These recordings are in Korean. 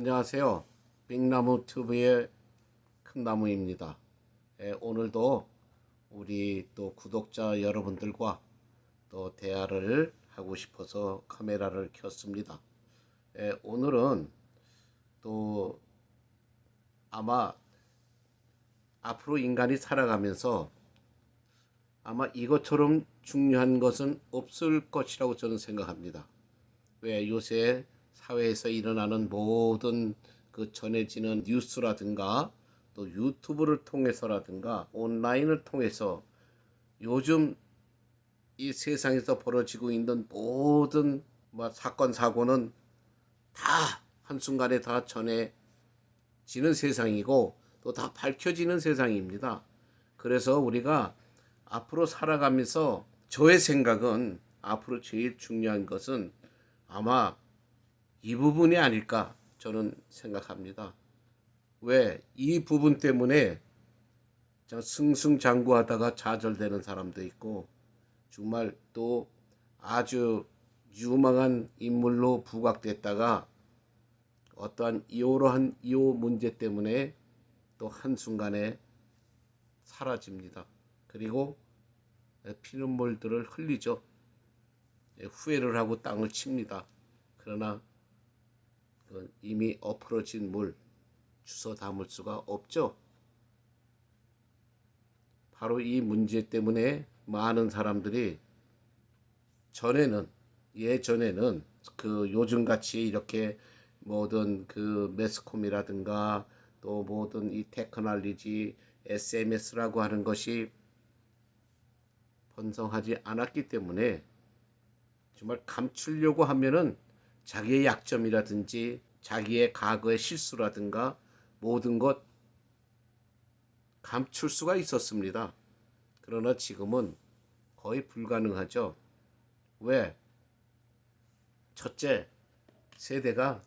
안녕하세요. 빅나무 튜브의 큰나무입니다. 예, 오늘도 우리 또 구독자 여러분들과 또 대화를 하고 싶어서 카메라를 켰습니다. 예, 오늘은 또 아마 앞으로 인간이 살아가면서 아마 이것처럼 중요한 것은 없을 것이라고 저는 생각합니다. 왜 요새 사회에서 일어나는 모든 그 전해지는 뉴스라든가 또 유튜브를 통해서라든가 온라인을 통해서 요즘 이 세상에서 벌어지고 있는 모든 뭐 사건 사고는 다 한순간에 다 전해지는 세상이고 또 다 밝혀지는 세상입니다. 그래서 우리가 앞으로 살아가면서 저의 생각은 앞으로 제일 중요한 것은 아마 이 부분이 아닐까 저는 생각합니다. 왜? 이 부분 때문에 저 승승장구하다가 좌절되는 사람도 있고 정말 또 아주 유망한 인물로 부각됐다가 어떠한 이러한 이호 문제 때문에 또 한순간에 사라집니다. 그리고 피눈물들을 흘리죠. 후회를 하고 땅을 칩니다. 그러나 그 이미 엎어진 물 주워 담을 수가 없죠. 바로 이 문제 때문에 많은 사람들이 전에는 예전에는 그 요즘 같이 이렇게 모든 그 매스콤이라든가 또 모든 이 테크놀로지 SMS라고 하는 것이 번성하지 않았기 때문에 정말 감추려고 하면은 자기의 약점이라든지 자기의 과거의 실수라든가 모든 것 감출 수가 있었습니다. 그러나 지금은 거의 불가능하죠. 왜? 첫째, 세대가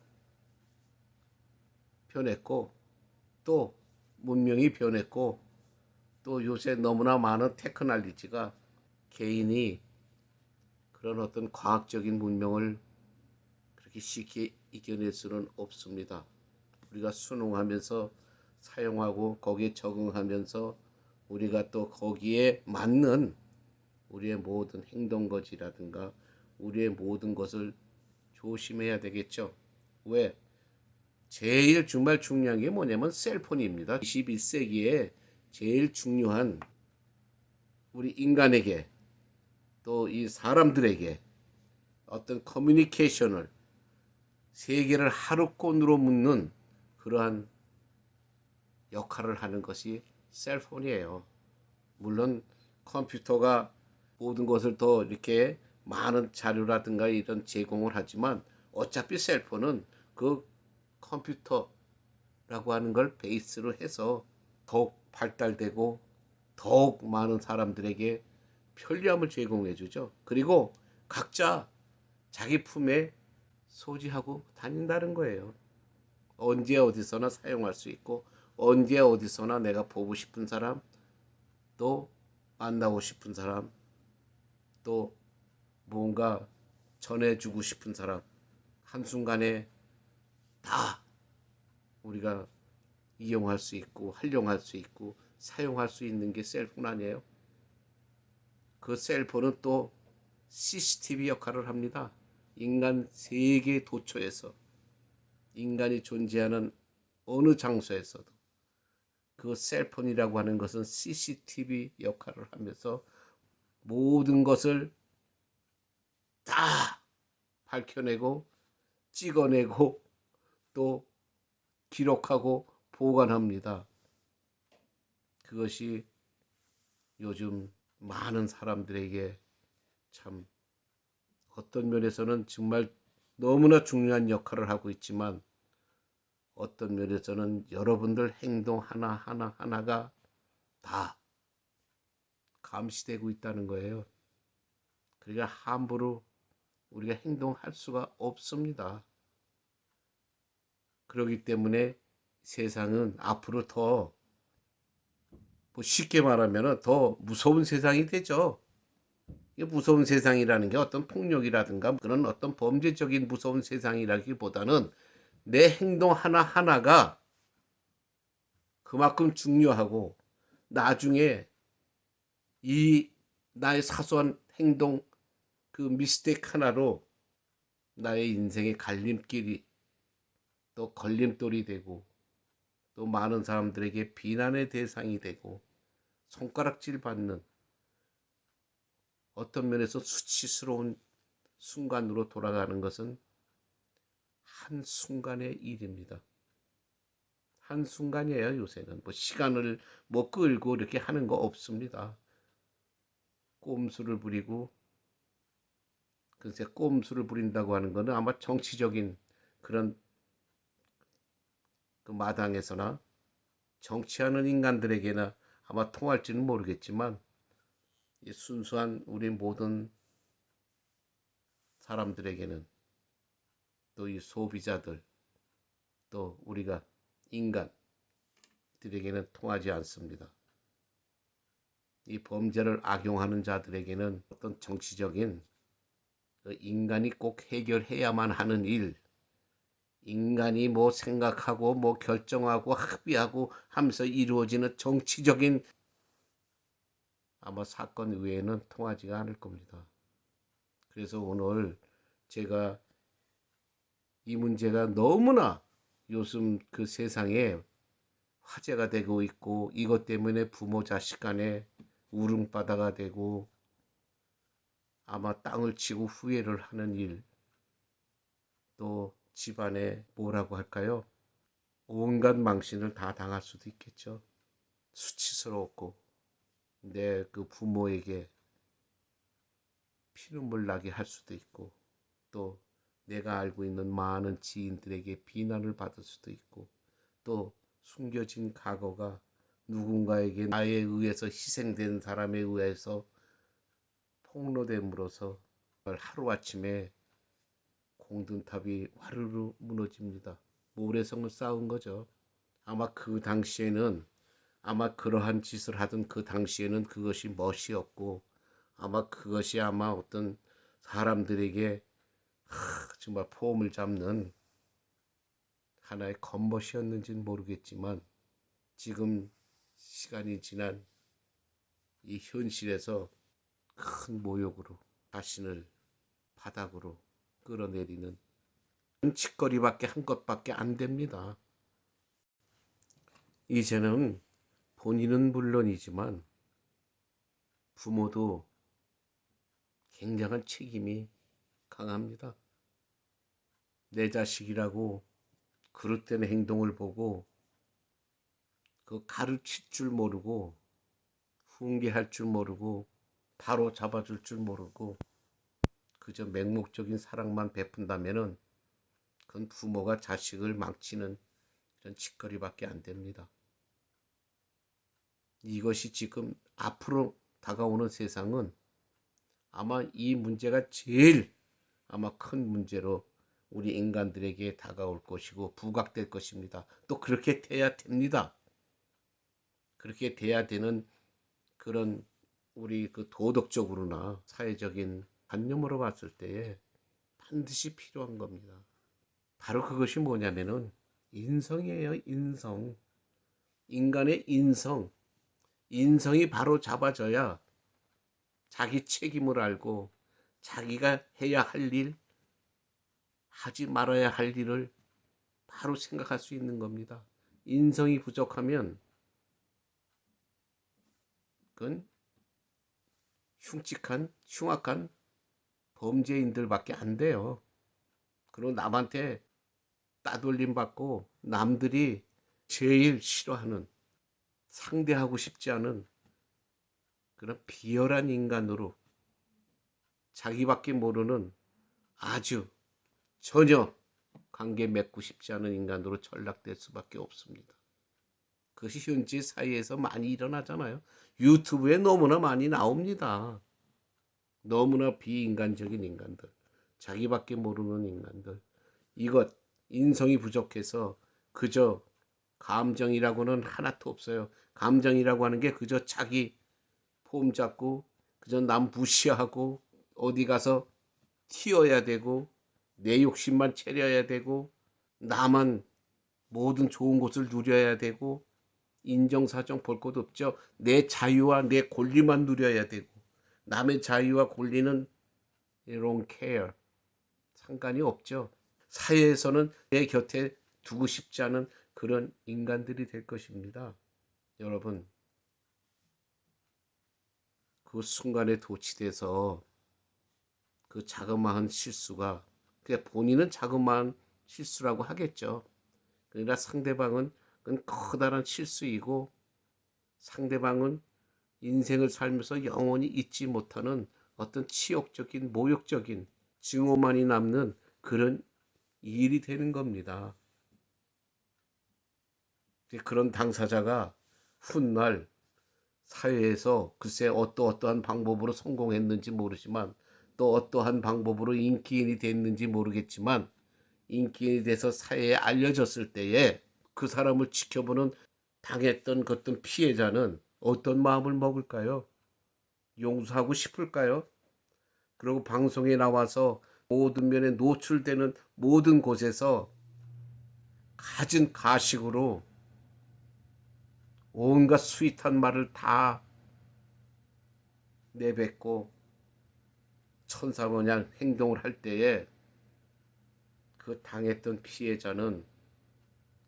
변했고 또 문명이 변했고 또 요새 너무나 많은 테크놀로지가 개인이 그런 어떤 과학적인 문명을 그렇게 쉽게 이겨낼 수는 없습니다. 우리가 순응하면서 사용하고 거기에 적응하면서 우리가 또 거기에 맞는 우리의 모든 행동 거지라든가 우리의 모든 것을 조심해야 되겠죠. 왜? 제일 정말 중요한 게 뭐냐면 셀폰입니다. 21세기에 제일 중요한 우리 인간에게 또 이 사람들에게 어떤 커뮤니케이션을 세계를 하루권으로 묻는 그러한 역할을 하는 것이 셀폰이에요. 물론 컴퓨터가 모든 것을 더 이렇게 많은 자료라든가 이런 제공을 하지만 어차피 셀폰은 그 컴퓨터라고 하는 걸 베이스로 해서 더욱 발달되고 더욱 많은 사람들에게 편리함을 제공해 주죠. 그리고 각자 자기 품에 소지하고 다닌다는 거예요. 언제 어디서나 사용할 수 있고 언제 어디서나 내가 보고 싶은 사람 또 만나고 싶은 사람 또 뭔가 전해주고 싶은 사람 한순간에 다 우리가 이용할 수 있고 활용할 수 있고 사용할 수 있는 게 셀폰 아니에요? 그 셀폰은 또 CCTV 역할을 합니다. 인간 세계 도처에서 인간이 존재하는 어느 장소에서도 그 셀폰이라고 하는 것은 CCTV 역할을 하면서 모든 것을 다 밝혀내고 찍어내고 또 기록하고 보관합니다. 그것이 요즘 많은 사람들에게 참 어떤 면에서는 정말 너무나 중요한 역할을 하고 있지만 어떤 면에서는 여러분들 행동 하나하나 하나가 다 감시되고 있다는 거예요. 그러니까 함부로 우리가 행동할 수가 없습니다. 그렇기 때문에 세상은 앞으로 더뭐 쉽게 말하면 더 무서운 세상이 되죠. 이 무서운 세상이라는 게 어떤 폭력이라든가 그런 어떤 범죄적인 무서운 세상이라기보다는 내 행동 하나하나가 그만큼 중요하고 나중에 이 나의 사소한 행동 그 미스테이크 하나로 나의 인생의 갈림길이 또 걸림돌이 되고 또 많은 사람들에게 비난의 대상이 되고 손가락질 받는 어떤 면에서 수치스러운 순간으로 돌아가는 것은 한 순간의 일입니다. 한 순간이에요, 요새는. 뭐 시간을 뭐 끌고 이렇게 하는 거 없습니다. 꼼수를 부리고 글쎄 꼼수를 부린다고 하는 거는 아마 정치적인 그런 그 마당에서나 정치하는 인간들에게나 아마 통할지는 모르겠지만 이 순수한 우리 모든 사람들에게는 또 이 소비자들 또 우리가 인간들에게는 통하지 않습니다. 이 범죄를 악용하는 자들에게는 어떤 정치적인 그 인간이 꼭 해결해야만 하는 일, 인간이 뭐 생각하고 뭐 결정하고 합의하고 하면서 이루어지는 정치적인 아마 사건 외에는 통하지가 않을 겁니다. 그래서 오늘 제가 이 문제가 너무나 요즘 그 세상에 화제가 되고 있고 이것 때문에 부모 자식 간에 울음바다가 되고 아마 땅을 치고 후회를 하는 일, 또 집안에 뭐라고 할까요? 온갖 망신을 다 당할 수도 있겠죠. 수치스러웠고, 내 그 부모에게 피눈물 나게 할 수도 있고, 또 내가 알고 있는 많은 지인들에게 비난을 받을 수도 있고, 또 숨겨진 과거가 누군가에게 나에 의해서 희생된 사람에 의해서 폭로됨으로써 하루아침에 공든탑이 화르르 무너집니다. 모래성을 쌓은 거죠. 아마 그 당시에는 아마 그러한 짓을 하던 그 당시에는 그것이 멋이었고 아마 그것이 아마 어떤 사람들에게 하, 정말 폼을 잡는 하나의 겉멋이었는지는 모르겠지만 지금 시간이 지난 이 현실에서 큰 모욕으로 자신을 바닥으로 끌어내리는 짓거리밖에 한 것밖에 안 됩니다. 이제는 본인은 물론이지만 부모도 굉장한 책임이 강합니다. 내 자식이라고 그릇된 행동을 보고 그 가르칠 줄 모르고 훈계할 줄 모르고 바로 잡아줄 줄 모르고 그저 맹목적인 사랑만 베푼다면은 그건 부모가 자식을 망치는 그런 짓거리밖에 안 됩니다. 이것이 지금 앞으로 다가오는 세상은 아마 이 문제가 제일 아마 큰 문제로 우리 인간들에게 다가올 것이고 부각될 것입니다. 또 그렇게 돼야 됩니다. 그렇게 돼야 되는 그런 우리 그 도덕적으로나 사회적인 관념으로 봤을 때에 반드시 필요한 겁니다. 바로 그것이 뭐냐면은 인성이에요, 인성. 인간의 인성. 인성이 바로 잡아져야 자기 책임을 알고 자기가 해야 할 일, 하지 말아야 할 일을 바로 생각할 수 있는 겁니다. 인성이 부족하면 그건 흉측한, 흉악한 범죄인들밖에 안 돼요. 그리고 남한테 따돌림 받고 남들이 제일 싫어하는 상대하고 싶지 않은 그런 비열한 인간으로 자기밖에 모르는 아주 전혀 관계 맺고 싶지 않은 인간으로 전락될 수밖에 없습니다. 그것이 현지 사회에서 많이 일어나잖아요. 유튜브에 너무나 많이 나옵니다. 너무나 비인간적인 인간들, 자기밖에 모르는 인간들. 이것 인성이 부족해서 그저 감정이라고는 하나도 없어요. 감정이라고 하는 게 그저 자기 폼 잡고 그저 남 무시하고 어디 가서 튀어야 되고 내 욕심만 채려야 되고 나만 모든 좋은 것을 누려야 되고 인정사정 볼 것 없죠. 내 자유와 내 권리만 누려야 되고 남의 자유와 권리는 don't care. 상관이 없죠. 사회에서는 내 곁에 두고 싶지 않은 그런 인간들이 될 것입니다. 여러분, 그 순간에 도취돼서 그 자그마한 실수가 그냥 본인은 자그마한 실수라고 하겠죠. 그러나 상대방은 그건 커다란 실수이고 상대방은 인생을 살면서 영원히 잊지 못하는 어떤 치욕적인 모욕적인 증오만이 남는 그런 일이 되는 겁니다. 그런 당사자가 훗날 사회에서 글쎄 어떠어떠한 방법으로 성공했는지 모르지만 또 어떠한 방법으로 인기인이 됐는지 모르겠지만 인기인이 돼서 사회에 알려졌을 때에 그 사람을 지켜보는 당했던 그 어떤 피해자는 어떤 마음을 먹을까요? 용서하고 싶을까요? 그리고 방송에 나와서 모든 면에 노출되는 모든 곳에서 가진 가식으로 온갖 스윗한 말을 다 내뱉고 천사 모양 행동을 할 때에 그 당했던 피해자는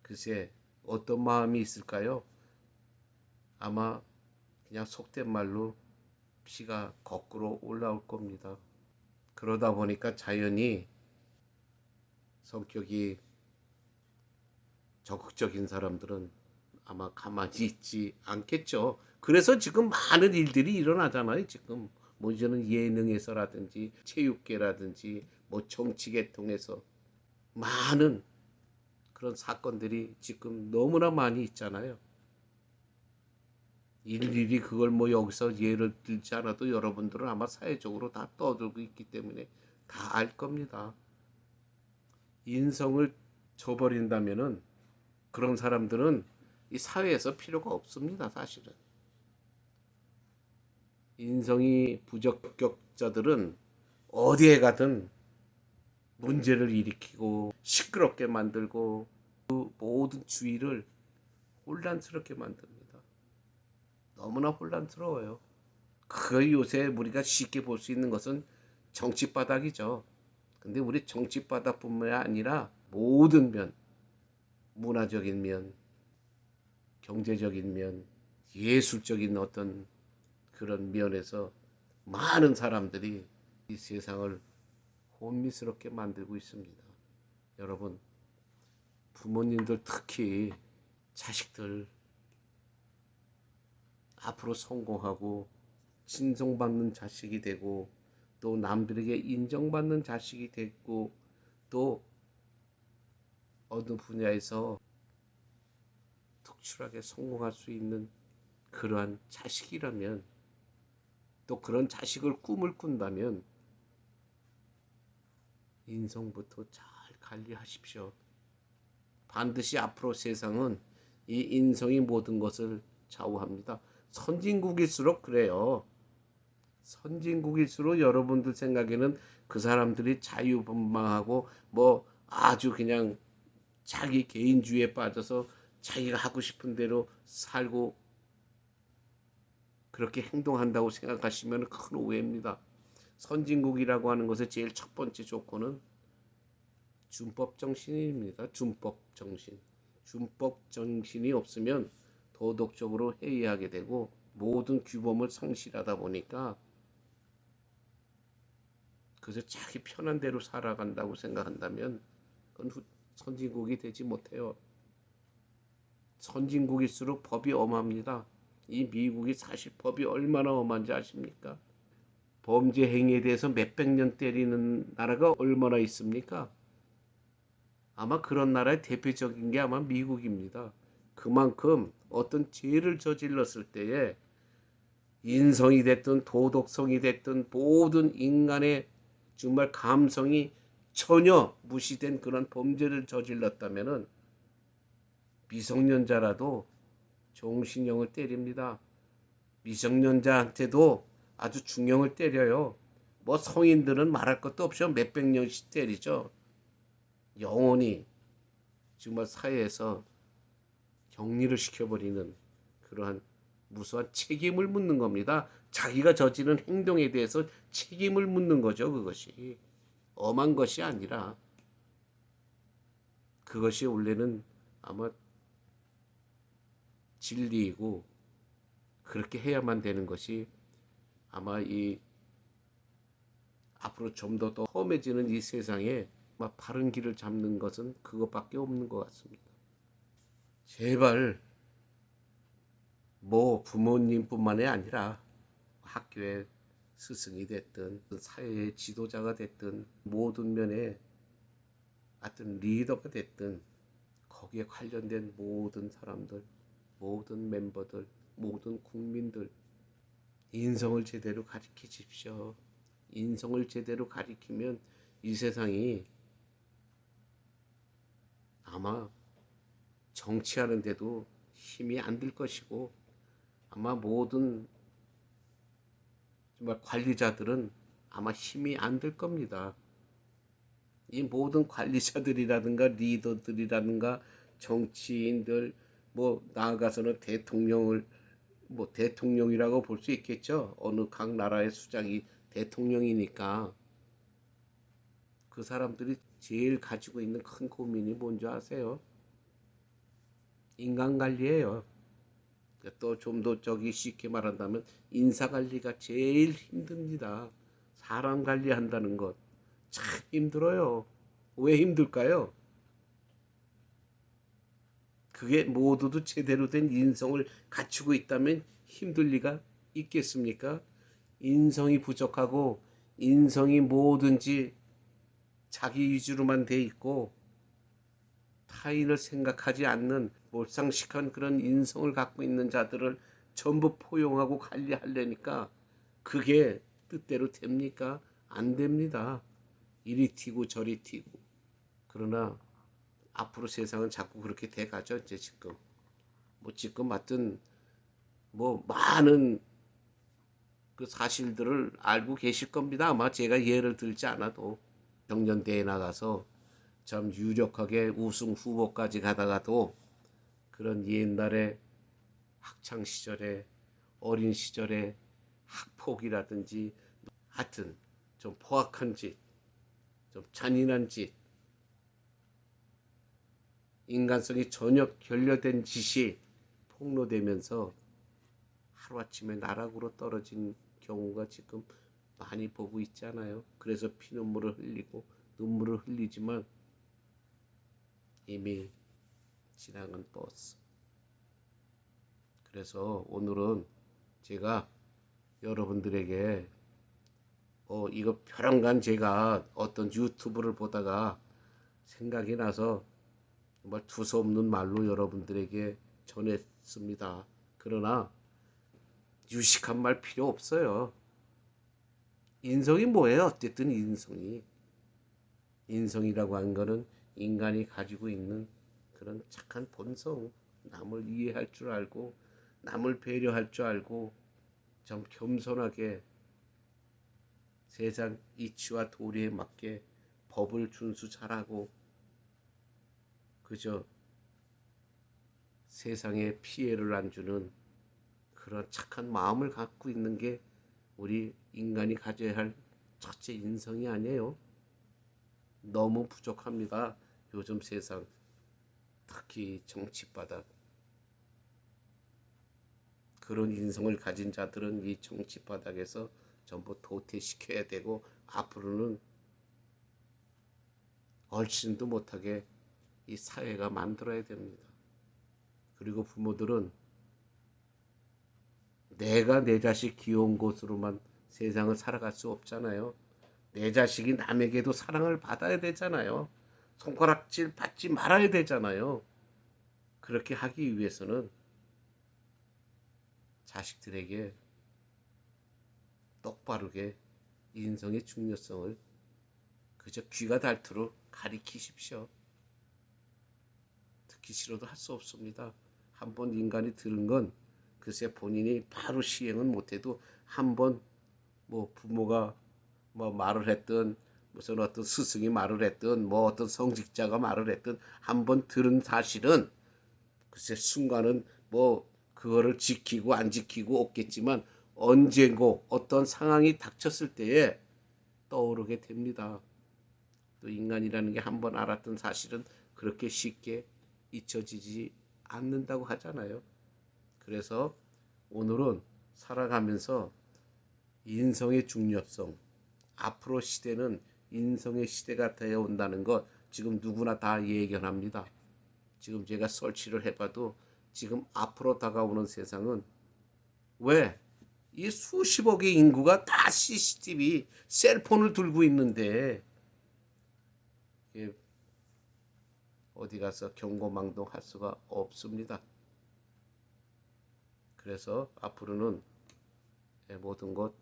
글쎄 어떤 마음이 있을까요? 아마 그냥 속된 말로 피가 거꾸로 올라올 겁니다. 그러다 보니까 자연히 성격이 적극적인 사람들은 아마 가만히 있지 않겠죠. 그래서 지금 많은 일들이 일어나잖아요. 지금 뭐 이제는 예능에서라든지 체육계라든지 뭐 정치계 통해서 많은 그런 사건들이 지금 너무나 많이 있잖아요. 일일이 그걸 뭐 여기서 예를 들지 않아도 여러분들은 아마 사회적으로 다 떠들고 있기 때문에 다 알 겁니다. 인성을 저버린다면은 그런 사람들은 이 사회에서 필요가 없습니다, 사실은. 인성이 부적격자들은 어디에 가든 문제를 일으키고 시끄럽게 만들고 그 모든 주의를 혼란스럽게 만듭니다. 너무나 혼란스러워요. 그 요새 우리가 쉽게 볼 수 있는 것은 정치 바닥이죠. 근데 우리 정치 바닥뿐만 아니라 모든 면, 문화적인 면, 경제적인 면, 예술적인 어떤 그런 면에서 많은 사람들이 이 세상을 혼미스럽게 만들고 있습니다. 여러분, 부모님들 특히 자식들 앞으로 성공하고 칭송받는 자식이 되고 또 남들에게 인정받는 자식이 됐고 또 어느 분야에서 특출하게 성공할 수 있는 그러한 자식이라면 또 그런 자식을 꿈을 꾼다면 인성부터 잘 관리하십시오. 반드시 앞으로 세상은 이 인성이 모든 것을 좌우합니다. 선진국일수록 그래요. 선진국일수록 여러분들 생각에는 그 사람들이 자유분방하고 뭐 아주 그냥 자기 개인주의에 빠져서 자기가 하고 싶은 대로 살고 그렇게 행동한다고 생각하시면 큰 오해입니다. 선진국이라고 하는 것의 제일 첫 번째 조건은 준법 정신입니다. 준법 정신. 준법 정신이 없으면 도덕적으로 해이하게 되고 모든 규범을 상실하다 보니까 그래서 자기 편한 대로 살아간다고 생각한다면 그건 후- 선진국이 되지 못해요. 선진국일수록 법이 엄합니다. 이 미국이 사실 법이 얼마나 엄한지 아십니까? 범죄 행위에 대해서 몇백 년 때리는 나라가 얼마나 있습니까? 아마 그런 나라의 대표적인 게 아마 미국입니다. 그만큼 어떤 죄를 저질렀을 때에 인성이 됐든 도덕성이 됐든 모든 인간의 정말 감성이 전혀 무시된 그런 범죄를 저질렀다면은 미성년자라도 종신형을 때립니다. 미성년자한테도 아주 중형을 때려요. 뭐 성인들은 말할 것도 없이 몇백 년씩 때리죠. 영원히 정말 사회에서 격리를 시켜버리는 그러한 무수한 책임을 묻는 겁니다. 자기가 저지른 행동에 대해서 책임을 묻는 거죠. 그것이 엄한 것이 아니라 그것이 원래는 아마 진리이고 그렇게 해야만 되는 것이 아마 이 앞으로 좀 더 더 험해지는 이 세상에 아마 바른 길을 잡는 것은 그것밖에 없는 것 같습니다. 제발 뭐 부모님뿐만이 아니라 학교의 스승이 됐든 사회의 지도자가 됐든 모든 면에 하여튼 리더가 됐든 거기에 관련된 모든 사람들 모든 멤버들 모든 국민들 인성을 제대로 가르쳐 주십시오. 인성을 제대로 가리키면 이 세상이 아마 정치하는데도 힘이 안 들 것이고 아마 모든 정말 관리자들은 아마 힘이 안 들 겁니다. 이 모든 관리자들이라든가 리더들이라든가 정치인들 뭐 나아가서는 대통령을 뭐 대통령이라고 볼 수 있겠죠. 어느 각 나라의 수장이 대통령이니까 그 사람들이 제일 가지고 있는 큰 고민이 뭔지 아세요? 인간 관리예요. 또 좀 더 저기 쉽게 말한다면 인사 관리가 제일 힘듭니다. 사람 관리한다는 것 참 힘들어요. 왜 힘들까요? 그게 모두도 제대로 된 인성을 갖추고 있다면 힘들 리가 있겠습니까? 인성이 부족하고 인성이 뭐든지 자기 위주로만 돼 있고 타인을 생각하지 않는 몰상식한 그런 인성을 갖고 있는 자들을 전부 포용하고 관리하려니까 그게 뜻대로 됩니까? 안 됩니다. 이리 튀고 저리 튀고. 그러나 앞으로 세상은 자꾸 그렇게 돼 가죠. 이제 지금 뭐 지금 하여튼 뭐 많은 그 사실들을 알고 계실 겁니다. 아마 제가 예를 들지 않아도 경연대회 나가서 참 유력하게 우승 후보까지 가다가도 그런 옛날에 학창 시절에 어린 시절에 학폭이라든지 하여튼 좀 포악한 짓, 좀 잔인한 짓, 인간성이 전혀 결여된 짓이 폭로되면서 하루아침에 나락으로 떨어진 경우가 지금 많이 보고 있잖아요. 그래서 피눈물을 흘리고 눈물을 흘리지만 이미 지나간 버스. 그래서 오늘은 제가 여러분들에게 어 이거 벼랑간 제가 어떤 유튜브를 보다가 생각이 나서 정말 두서없는 말로 여러분들에게 전했습니다. 그러나 유식한 말 필요 없어요. 인성이 뭐예요? 어쨌든 인성이. 인성이라고 하는 거는 인간이 가지고 있는 그런 착한 본성, 남을 이해할 줄 알고, 남을 배려할 줄 알고, 좀 겸손하게 세상 이치와 도리에 맞게 법을 준수 잘하고, 그저 세상에 피해를 안 주는 그런 착한 마음을 갖고 있는 게 우리 인간이 가져야 할 첫째 인성이 아니에요. 너무 부족합니다. 요즘 세상 특히 정치바닥 그런 인성을 가진 자들은 이 정치바닥에서 전부 도태시켜야 되고 앞으로는 얼씬도 못하게 이 사회가 만들어야 됩니다. 그리고 부모들은 내가 내 자식 귀여운 곳으로만 세상을 살아갈 수 없잖아요. 내 자식이 남에게도 사랑을 받아야 되잖아요. 손가락질 받지 말아야 되잖아요. 그렇게 하기 위해서는 자식들에게 똑바르게 인성의 중요성을 그저 귀가 닳도록 가리키십시오. 싫어도 할 수 없습니다. 한번 인간이 들은 건 글쎄 본인이 바로 시행은 못해도 한번 뭐 부모가 뭐 말을 했든 무슨 어떤 스승이 말을 했든 뭐 어떤 성직자가 말을 했든 한번 들은 사실은 글쎄 순간은 뭐 그거를 지키고 안 지키고 없겠지만 언제고 어떤 상황이 닥쳤을 때에 떠오르게 됩니다. 또 인간이라는 게 한번 알았던 사실은 그렇게 쉽게 잊혀지지 않는다고 하잖아요. 그래서 오늘은 살아가면서 인성의 중요성, 앞으로 시대는 인성의 시대가 되어 온다는 것 지금 누구나 다 예견합니다. 지금 제가 설치를 해봐도 지금 앞으로 다가오는 세상은 왜? 이 수십억의 인구가 다 CCTV, 셀폰을 들고 있는데 이게 어디 가서 경고망동 할 수가 없습니다. 그래서 앞으로는 예, 모든 것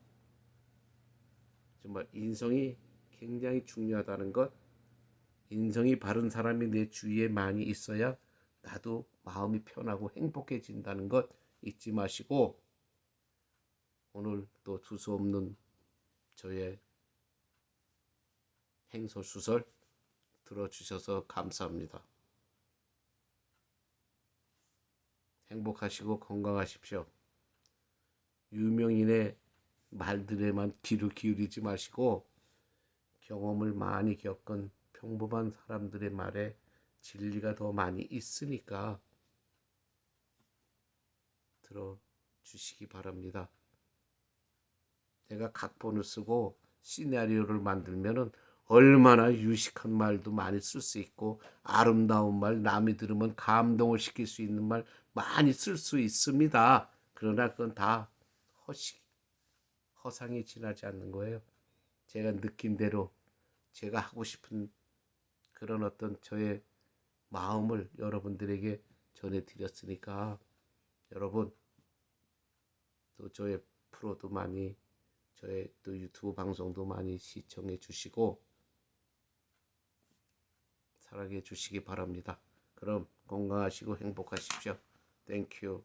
정말 인성이 굉장히 중요하다는 것, 인성이 바른 사람이 내 주위에 많이 있어야 나도 마음이 편하고 행복해진다는 것 잊지 마시고 오늘 또 두서없는 저의 행설수설 들어주셔서 감사합니다. 행복하시고 건강하십시오. 유명인의 말들에만 귀를 기울이지 마시고 경험을 많이 겪은 평범한 사람들의 말에 진리가 더 많이 있으니까 들어주시기 바랍니다. 내가 각본을 쓰고 시나리오를 만들면은 얼마나 유식한 말도 많이 쓸 수 있고 아름다운 말 남이 들으면 감동을 시킬 수 있는 말 많이 쓸 수 있습니다. 그러나 그건 다 허식 허상이 지나지 않는 거예요. 제가 느낀 대로 제가 하고 싶은 그런 어떤 저의 마음을 여러분들에게 전해드렸으니까 여러분 또 저의 프로도 많이 저의 또 유튜브 방송도 많이 시청해 주시고 사랑해 주시기 바랍니다. 그럼 건강하시고 행복하십시오. 땡큐.